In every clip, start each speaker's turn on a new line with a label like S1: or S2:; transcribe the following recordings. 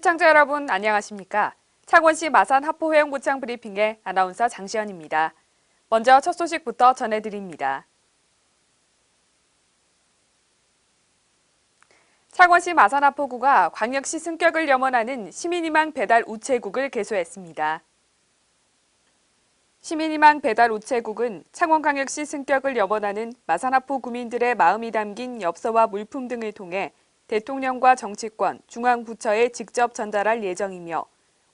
S1: 시청자 여러분 안녕하십니까? 창원시 마산 하포회원구청 브리핑의 아나운서 장시연입니다. 먼저 첫 소식부터 전해드립니다. 창원시 마산 하포구가 광역시 승격을 염원하는 시민희망 배달 우체국을 개소했습니다. 시민희망 배달 우체국은 창원광역시 승격을 염원하는 마산 하포 구민들의 마음이 담긴 엽서와 물품 등을 통해 대통령과 정치권, 중앙부처에 직접 전달할 예정이며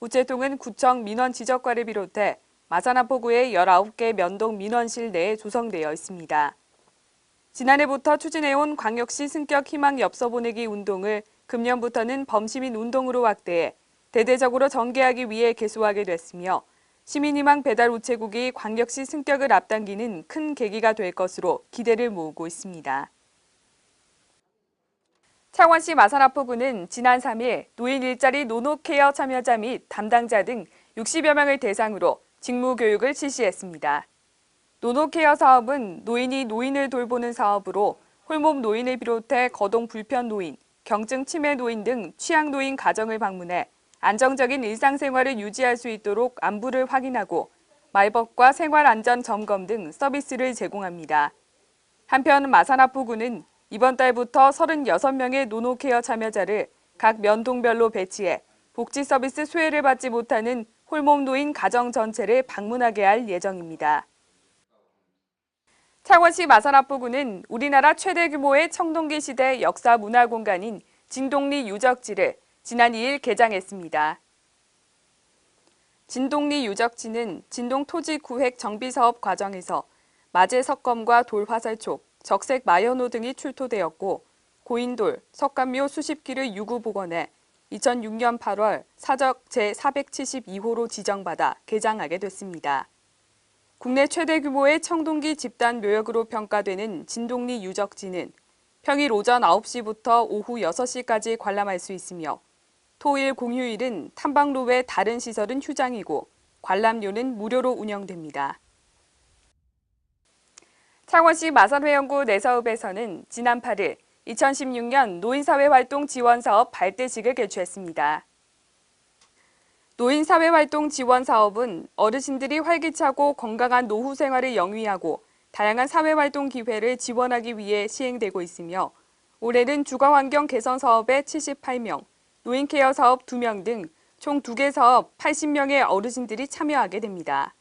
S1: 우체통은 구청 민원 지적과를 비롯해 마산하포구의 19개 면동 민원실 내에 조성되어 있습니다. 지난해부터 추진해온 광역시 승격 희망 엽서 보내기 운동을 금년부터는 범시민 운동으로 확대해 대대적으로 전개하기 위해 개소하게 됐으며 시민희망 배달 우체국이 광역시 승격을 앞당기는 큰 계기가 될 것으로 기대를 모으고 있습니다. 창원시 마산하포구는 지난 3일 노인 일자리 노노케어 참여자 및 담당자 등 60여 명을 대상으로 직무 교육을 실시했습니다. 노노케어 사업은 노인이 노인을 돌보는 사업으로 홀몸 노인을 비롯해 거동 불편 노인, 경증 치매 노인 등 취약 노인 가정을 방문해 안정적인 일상생활을 유지할 수 있도록 안부를 확인하고 말벗과 생활 안전 점검 등 서비스를 제공합니다. 한편 마산하포구는 이번 달부터 36명의 노노케어 참여자를 각 면동별로 배치해 복지 서비스 수혜를 받지 못하는 홀몸 노인 가정 전체를 방문하게 할 예정입니다. 창원시 마산합부구는 우리나라 최대 규모의 청동기 시대 역사 문화 공간인 진동리 유적지를 지난 2일 개장했습니다. 진동리 유적지는 진동 토지 구획 정비 사업 과정에서 마제 석검과 돌 화살촉, 적색 마연호 등이 출토되었고 고인돌, 석간묘 수십 기를 유구 복원해 2006년 8월 사적 제472호로 지정받아 개장하게 됐습니다. 국내 최대 규모의 청동기 집단 묘역으로 평가되는 진동리 유적지는 평일 오전 9시부터 오후 6시까지 관람할 수 있으며 토일 공휴일은 탐방로 외 다른 시설은 휴장이고 관람료는 무료로 운영됩니다. 창원시 마산회원구 내사업에서는 지난 8일 2016년 노인사회활동 지원사업 발대식을 개최했습니다. 노인사회활동 지원사업은 어르신들이 활기차고 건강한 노후 생활을 영위하고 다양한 사회활동 기회를 지원하기 위해 시행되고 있으며 올해는 주거환경 개선 사업에 78명, 노인케어 사업 2명 등 총 2개 사업 80명의 어르신들이 참여하게 됩니다.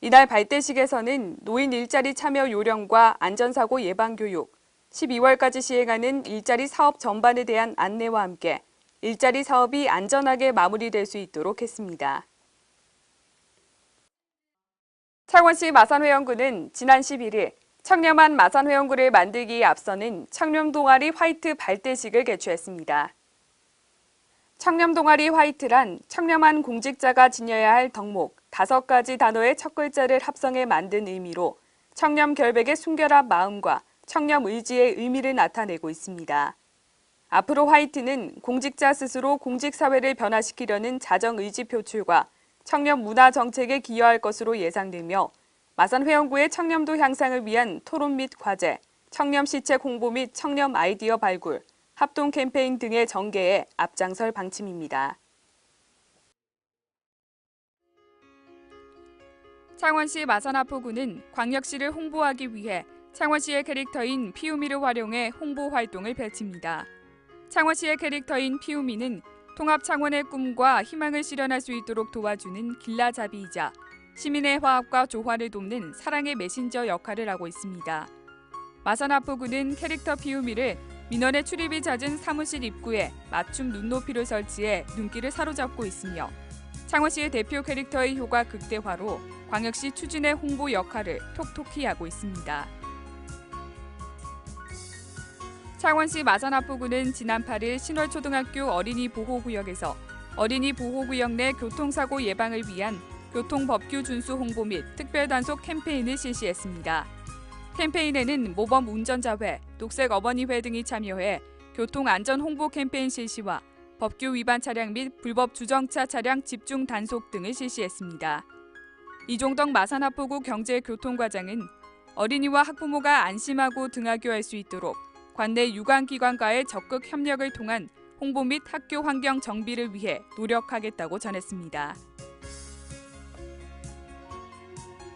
S1: 이날 발대식에서는 노인 일자리 참여 요령과 안전사고 예방 교육, 12월까지 시행하는 일자리 사업 전반에 대한 안내와 함께 일자리 사업이 안전하게 마무리될 수 있도록 했습니다. 창원시 마산회원구는 지난 11일 청렴한 마산회원구를 만들기에 앞서는 청렴동아리 화이트 발대식을 개최했습니다. 청렴동아리 화이트란 청렴한 공직자가 지녀야 할 덕목 다섯 가지 단어의 첫 글자를 합성해 만든 의미로 청렴 결백의 순결한 마음과 청렴 의지의 의미를 나타내고 있습니다. 앞으로 화이트는 공직자 스스로 공직사회를 변화시키려는 자정의지 표출과 청렴 문화 정책에 기여할 것으로 예상되며 마산 회원구의 청렴도 향상을 위한 토론 및 과제, 청렴 시책 홍보 및 청렴 아이디어 발굴, 합동 캠페인 등의 전개에 앞장설 방침입니다. 창원시 마산하포구는 광역시를 홍보하기 위해 창원시의 캐릭터인 피우미를 활용해 홍보 활동을 펼칩니다. 창원시의 캐릭터인 피우미는 통합 창원의 꿈과 희망을 실현할 수 있도록 도와주는 길라잡이이자 시민의 화합과 조화를 돕는 사랑의 메신저 역할을 하고 있습니다. 마산하포구는 캐릭터 피우미를 민원의 출입이 잦은 사무실 입구에 맞춤 눈높이를 설치해 눈길을 사로잡고 있으며 창원시의 대표 캐릭터의 효과 극대화로 광역시 추진의 홍보 역할을 톡톡히 하고 있습니다. 창원시 마산하포구는 지난 8일 신월초등학교 어린이 보호구역에서 어린이 보호구역 내 교통사고 예방을 위한 교통법규 준수 홍보 및 특별단속 캠페인을 실시했습니다. 캠페인에는 모범 운전자회, 녹색 어머니회 등이 참여해 교통안전 홍보 캠페인 실시와 법규 위반 차량 및 불법 주정차 차량 집중 단속 등을 실시했습니다. 이종덕 마산하포구 경제교통과장은 어린이와 학부모가 안심하고 등하교할 수 있도록 관내 유관기관과의 적극 협력을 통한 홍보 및 학교 환경 정비를 위해 노력하겠다고 전했습니다.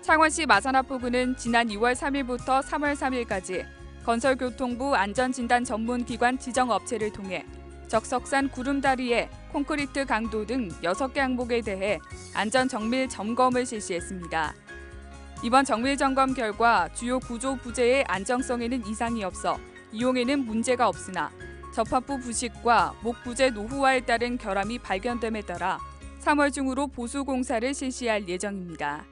S1: 창원시 마산합포구는 지난 2월 3일부터 3월 3일까지 건설교통부 안전진단 전문기관 지정업체를 통해 적석산 구름다리에 콘크리트 강도 등 6개 항목에 대해 안전 정밀 점검을 실시했습니다. 이번 정밀 점검 결과 주요 구조 부재의 안정성에는 이상이 없어 이용에는 문제가 없으나 접합부 부식과 목 부재 노후화에 따른 결함이 발견됨에 따라 3월 중으로 보수 공사를 실시할 예정입니다.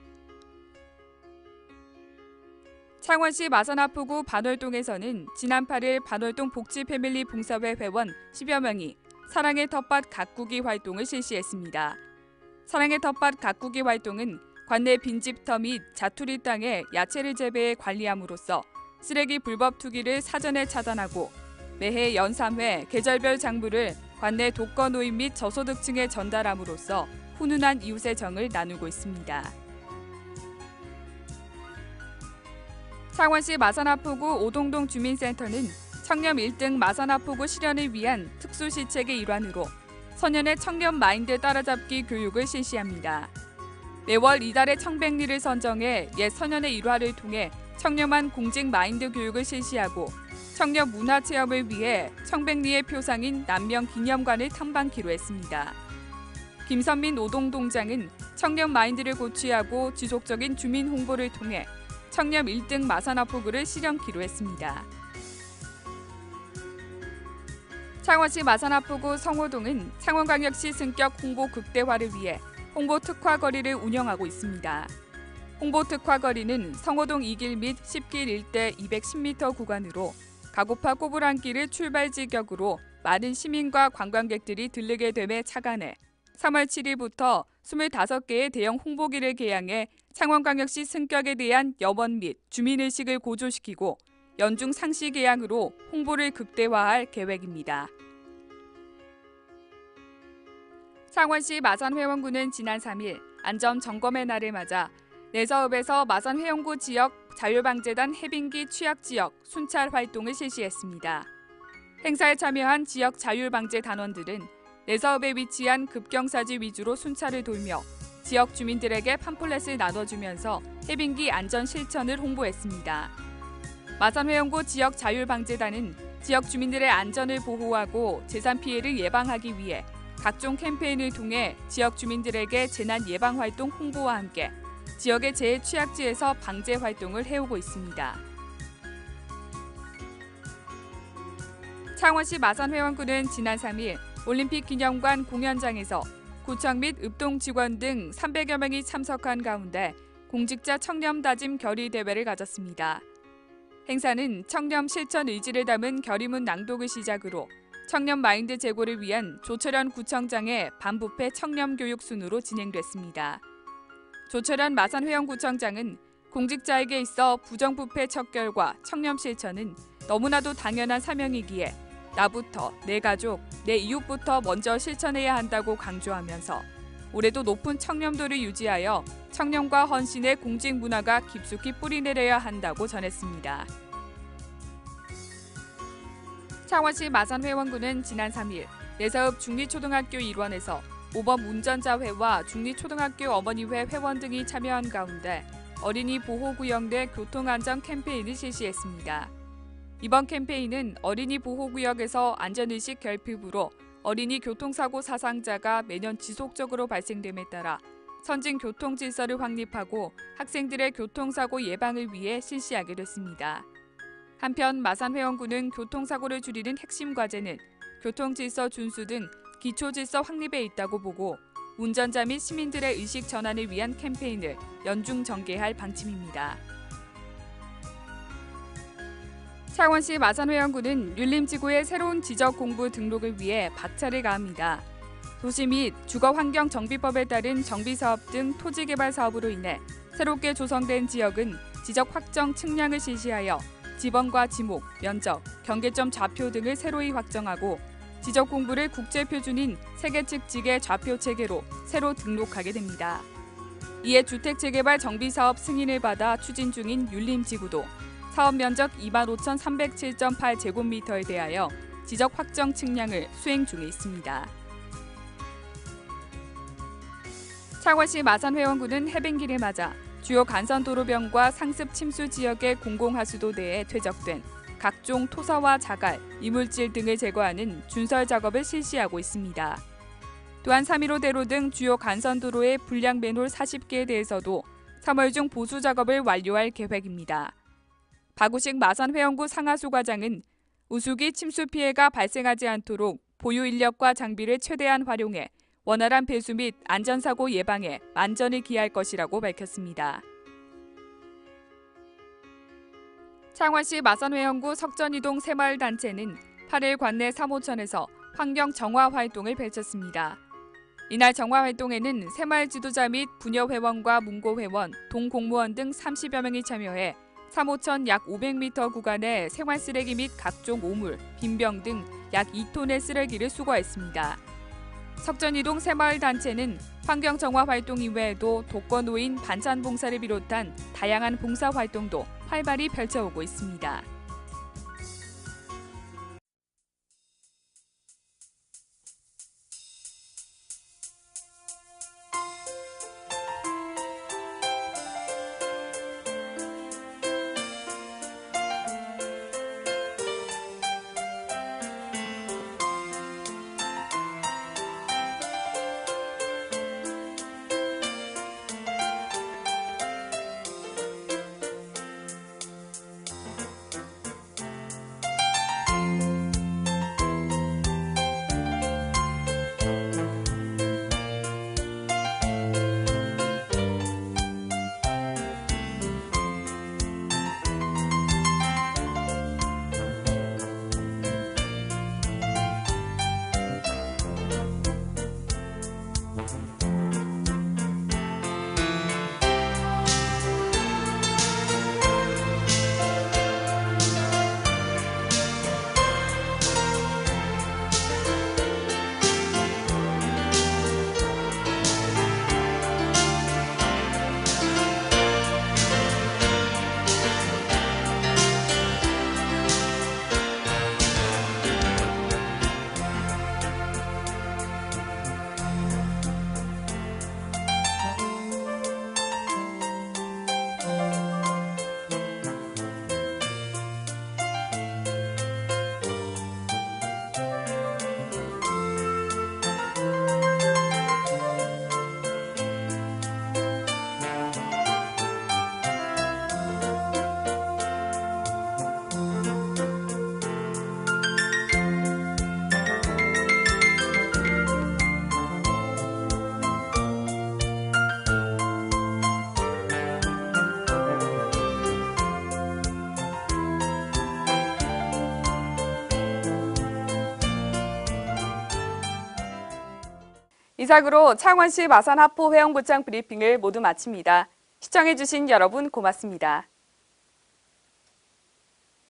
S1: 창원시 마산하포구 반월동에서는 지난 8일 반월동 복지 패밀리 봉사회 회원 10여 명이 사랑의 텃밭 가꾸기 활동을 실시했습니다. 사랑의 텃밭 가꾸기 활동은 관내 빈집터 및 자투리 땅에 야채를 재배해 관리함으로써 쓰레기 불법 투기를 사전에 차단하고 매해 연 3회 계절별 장부를 관내 독거 노인 및 저소득층에 전달함으로써 훈훈한 이웃의 정을 나누고 있습니다. 창원시 마산하포구 오동동 주민센터는 청렴 1등 마산하포구 실현을 위한 특수시책의 일환으로 선년의 청렴 마인드 따라잡기 교육을 실시합니다. 매월 이달의 청백리를 선정해 옛 선년의 일화를 통해 청렴한 공직 마인드 교육을 실시하고 청렴 문화 체험을 위해 청백리의 표상인 남명 기념관을 탐방키로 했습니다. 김선민 노동동장은 청렴 마인드를 고취하고 지속적인 주민 홍보를 통해 청렴 1등 마산화 포구를 실현키로 했습니다. 창원시 마산화포구 성호동은 창원광역시 승격 홍보 극대화를 위해 홍보 특화 거리를 운영하고 있습니다. 홍보 특화 거리는 성호동 2길 및 10길 일대 210m 구간으로 가고파 꼬부랑길을 출발 지격으로 많은 시민과 관광객들이 들르게 됨에 착안해 3월 7일부터 25개의 대형 홍보기를 개양해 창원광역시 승격에 대한 염원 및 주민의식을 고조시키고 연중 상시 개양으로 홍보를 극대화할 계획입니다. 창원시 마산회원구는 지난 3일 안전 점검의 날을 맞아 내서읍에서 마산회원구 지역 자율방재단 해빙기 취약지역 순찰 활동을 실시했습니다. 행사에 참여한 지역 자율방재 단원들은 내서읍에 위치한 급경사지 위주로 순찰을 돌며 지역 주민들에게 팜플렛을 나눠주면서 해빙기 안전 실천을 홍보했습니다. 마산회원구 지역 자율방재단은 지역 주민들의 안전을 보호하고 재산 피해를 예방하기 위해 각종 캠페인을 통해 지역 주민들에게 재난 예방 활동 홍보와 함께 지역의 재해 취약지에서 방제 활동을 해오고 있습니다. 창원시 마산회원구는 지난 3일 올림픽 기념관 공연장에서 구청 및 읍동 직원 등 300여 명이 참석한 가운데 공직자 청렴 다짐 결의 대회를 가졌습니다. 행사는 청렴 실천 의지를 담은 결의문 낭독을 시작으로 청렴 마인드 제고를 위한 조철현 구청장의 반부패 청렴 교육 순으로 진행됐습니다. 조철현 마산 회원구청장은 공직자에게 있어 부정부패 척결과 청렴 실천은 너무나도 당연한 사명이기에 나부터, 내 가족, 내 이웃부터 먼저 실천해야 한다고 강조하면서 올해도 높은 청렴도를 유지하여 청렴과 헌신의 공직 문화가 깊숙이 뿌리내려야 한다고 전했습니다. 창원시 마산회원구는 지난 3일 내서읍 중리초등학교 일원에서 모범 운전자회와 중리초등학교 어머니회 회원 등이 참여한 가운데 어린이 보호구역 내 교통안전 캠페인을 실시했습니다. 이번 캠페인은 어린이 보호구역에서 안전의식 결핍으로 어린이 교통사고 사상자가 매년 지속적으로 발생됨에 따라 선진 교통 질서를 확립하고 학생들의 교통사고 예방을 위해 실시하게 됐습니다. 한편 마산회원구는 교통사고를 줄이는 핵심 과제는 교통 질서 준수 등 기초 질서 확립에 있다고 보고 운전자 및 시민들의 의식 전환을 위한 캠페인을 연중 전개할 방침입니다. 창원시 마산회원구는 율림지구의 새로운 지적 공부 등록을 위해 박차를 가합니다. 도시 및 주거환경정비법에 따른 정비사업 등 토지개발 사업으로 인해 새롭게 조성된 지역은 지적 확정 측량을 실시하여 지번과 지목, 면적, 경계점 좌표 등을 새로이 확정하고 지적 공부를 국제 표준인 세계 측직의 좌표 체계로 새로 등록하게 됩니다. 이에 주택 재개발 정비 사업 승인을 받아 추진 중인 율림지구도 사업 면적 25,307.8제곱미터에 대하여 지적 확정 측량을 수행 중에 있습니다. 창원시 마산회원구는 해변기를 맞아 주요 간선도로변과 상습 침수 지역의 공공하수도대에 퇴적된 각종 토사와 자갈, 이물질 등을 제거하는 준설 작업을 실시하고 있습니다. 또한 3.15 대로 등 주요 간선도로의 불량 맨홀 40개에 대해서도 3월 중 보수 작업을 완료할 계획입니다. 박우식 마산회원구 상하수 과장은 우수기 침수 피해가 발생하지 않도록 보유 인력과 장비를 최대한 활용해 원활한 배수 및 안전사고 예방에 만전을 기할 것이라고 밝혔습니다. 창원시 마산회원구 석전이동 새마을단체는 8일 관내 3호천에서 환경 정화 활동을 펼쳤습니다. 이날 정화 활동에는 새마을 지도자 및 부녀 회원과 문고 회원, 동공무원 등 30여 명이 참여해 3호천 약 500m 구간에 생활 쓰레기 및 각종 오물, 빈병 등 약 2톤의 쓰레기를 수거했습니다. 석전이동 새마을 단체는 환경 정화 활동 이외에도 독거노인 반찬 봉사를 비롯한 다양한 봉사 활동도 활발히 펼쳐오고 있습니다. 이상으로 창원시 마산하포 회원구청 브리핑을 모두 마칩니다. 시청해주신 여러분 고맙습니다.